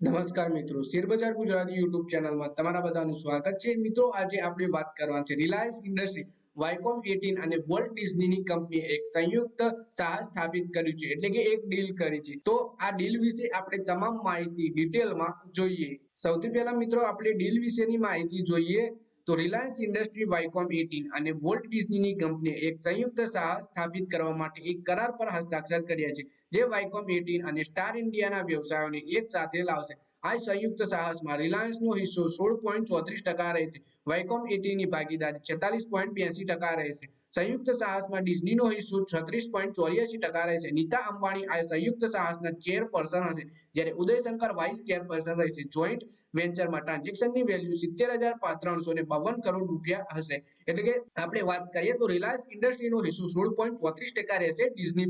નમસ્કાર મિત્રો, શેરબજાર ગુજરાતી યુટ્યુબ ચેનલમાં તમારા બધાનું સ્વાગત છે. મિત્રો, આજે આપણે વાત કરવાની છે રિલાયન્સ ઇન્ડસ્ટ્રી, વાયકોમ એટીન અને વોલ્ટ ડિઝનીની કંપનીએ એક સંયુક્ત સાહસ સ્થાપિત કર્યું છે, એટલે કે એક ડીલ કરી છે. તો આ ડીલ વિશે આપણે તમામ માહિતી ડિટેલમાં જોઈએ. સૌથી પહેલા મિત્રો, આપણે ડીલ વિશેની માહિતી જોઈએ. તો રિલાયન્સ ઇન્ડસ્ટ્રી વાયકોમ એટીન અને વોલ્ટ ડિઝનીની કંપનીએ એક સંયુક્ત સાહસ સ્થાપિત કરવા માટે એક કરાર પર હસ્તાક્ષર કર્યા છે, જે વાયકોમ એટીન અને સ્ટાર ઇન્ડિયાના વ્યવસાયોને એક સાથે લાવશે. આ સંયુક્ત સાહસમાં રિલાયન્સનો હિસ્સો સોળ પોઈન્ટ ચોત્રીસ ટકા રહેશે. વાયકોમ એટીની ભાગીદારી છેતાલીસ પોઈન્ટ બ્યાસી ટકા રહેશે. સંયુક્ત સાહસમાં ડિઝનીનો હિસ્સો છત્રીસ પોઈન્ટ ચોર્યાસી ટકા રહેશે. નીતા અંબાણી આ સંયુક્ત સાહસના ચેરપર્સન હશે, જ્યારે ઉદયશંકર વાઇસ ચેરપર્સન રહેશે. જોઈન્ટ વેન્ચરમાં ટ્રાન્ઝેક્શનની વેલ્યુ સિત્તેર હજાર ત્રણસો ને બાવન કરોડ રૂપિયા હશે. એટલે કે આપણે વાત કરીએ તો રિલાયન્સ ઇન્ડસ્ટ્રીનો હિસ્સો સોળ પોઈન્ટ ચોત્રીસ ટકા રહેશે ડિઝની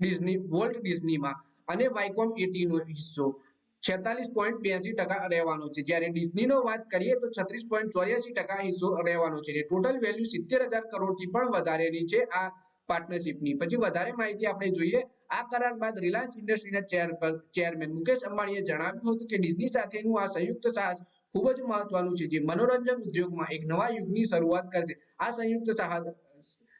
ડિઝની વોલ્ટ ડિઝનીમાં. અને વાયકોમ એટીનો હિસ્સો છેતાલીસ પોઈન્ટ બ્યાસી ટકા રહેવાનો છે. જ્યારે ડિઝનીનો વાત કરીએ તો છત્રીસ પોઈન્ટ ચોર્યાસી ટકા હિસ્સો રહેવાનો છે. ટોટલ વેલ્યુ સિત્તેર હજાર કરોડથી પણ વધારેની છે આ પાર્ટનરશિપની. પછી વધારે માહિતી આપણે જોઈએ. આ કરાર બાદ રિલાયન્સ ઇન્ડસ્ટ્રીના ચેર ચેરમેન મુકેશ અંબાણીએ જણાવ્યું હતું કે ડિઝની સાથેનું આ સંયુક્ત સાહસ ખૂબ જ મહત્વનું છે. જે મનોરંજન ઉદ્યોગમાં એક નવા યુગની શરૂઆત કરશે. આ સંયુક્ત સાહસ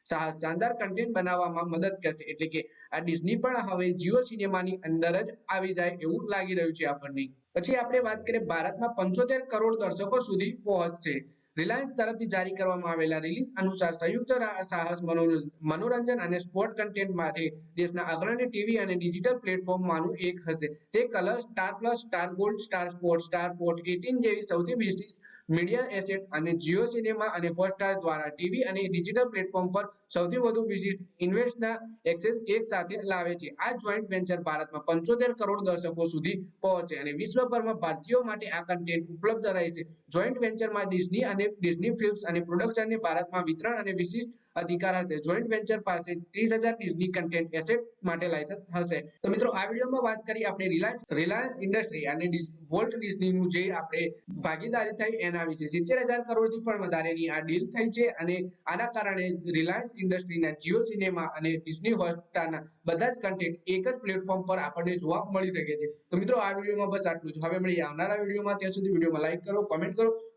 શાનદાર કન્ટેન્ટ બનાવવામાં મદદ કરશે. એટલે કે આ ડિઝની પણ હવે જીઓ સિનેમાની અંદર જ આવી જાય એવું લાગી રહ્યું છે આપણને. પછી આપણે વાત કરીએ ભારતમાં પંચોતેર કરોડ દર્શકો સુધી પહોંચશે. રિલાયન્સ તરફથી જારી કરવામાં આવેલા રિલીઝ અનુસાર સંયુક્ત સાહસ મનોરંજન અને સ્પોર્ટ કન્ટેન્ટ માટે દેશના અગ્રણી ટીવી અને ડિજિટલ પ્લેટફોર્મમાંનું એક હશે. તે Colors Star Plus, Star Gold, Star Sport, Star Port, eighteen જેવી સૌથી વિશિષ્ટ મીડિયા એસેટ અને જીઓ સિનેમા અને હોટસ્ટાર દ્વારા ટીવી અને ડિજિટલ પ્લેટફોર્મ પર સૌથી વધુ વિશિષ્ટ ઇન્વેસ્ટના એક્સેસ એક સાથે લાવે છે. આ જોઈન્ટ વેન્ચર ભારતમાં પંચોતેર કરોડ દર્શકો સુધી પહોંચે અને વિશ્વભરમાં ભારતીયો માટે આ કન્ટેન્ટ ઉપલબ્ધ રહેશે. જોઈન્ટ વેન્ચરમાં ડિઝની અને ડિઝની ફિલ્મ્સ અને પ્રોડક્શનને ભારતમાં વિતરણ અને વિશિષ્ટ અધિકાર હશે. જોઈન્ટ વેન્ચર પાસે ત્રીસ હજાર ડિઝની કન્ટેન્ટ એસેટ માટે લાયસન્સ હશે. તો મિત્રો, આ વિડીયોમાં વાત કરી આપણે રિલાયન્સ રિલાયન્સ ઇન્ડસ્ટ્રી અને વોલ્ટ ડિઝનીનું જે આપણે ભાગીદારી થઈ એના વિશે. સિત્તેર હજાર કરોડથી પણ વધારેની આ ડીલ થઈ છે અને આના કારણે રિલાયન્સ ઇન્ડસ્ટ્રીના જીઓ સિનેમા અને ડિઝની હોટસ્ટારના બધા જ કન્ટેન્ટ એક જ પ્લેટફોર્મ પર આપણને જોવા મળી શકે છે. તો મિત્રો, આ વિડીયોમાં બસ આટલું જ. હવે મળીએ આવનારા વિડીયોમાં. ત્યાં સુધી વિડીયોમાં લાઈક કરો કોમેન્ટ કરો.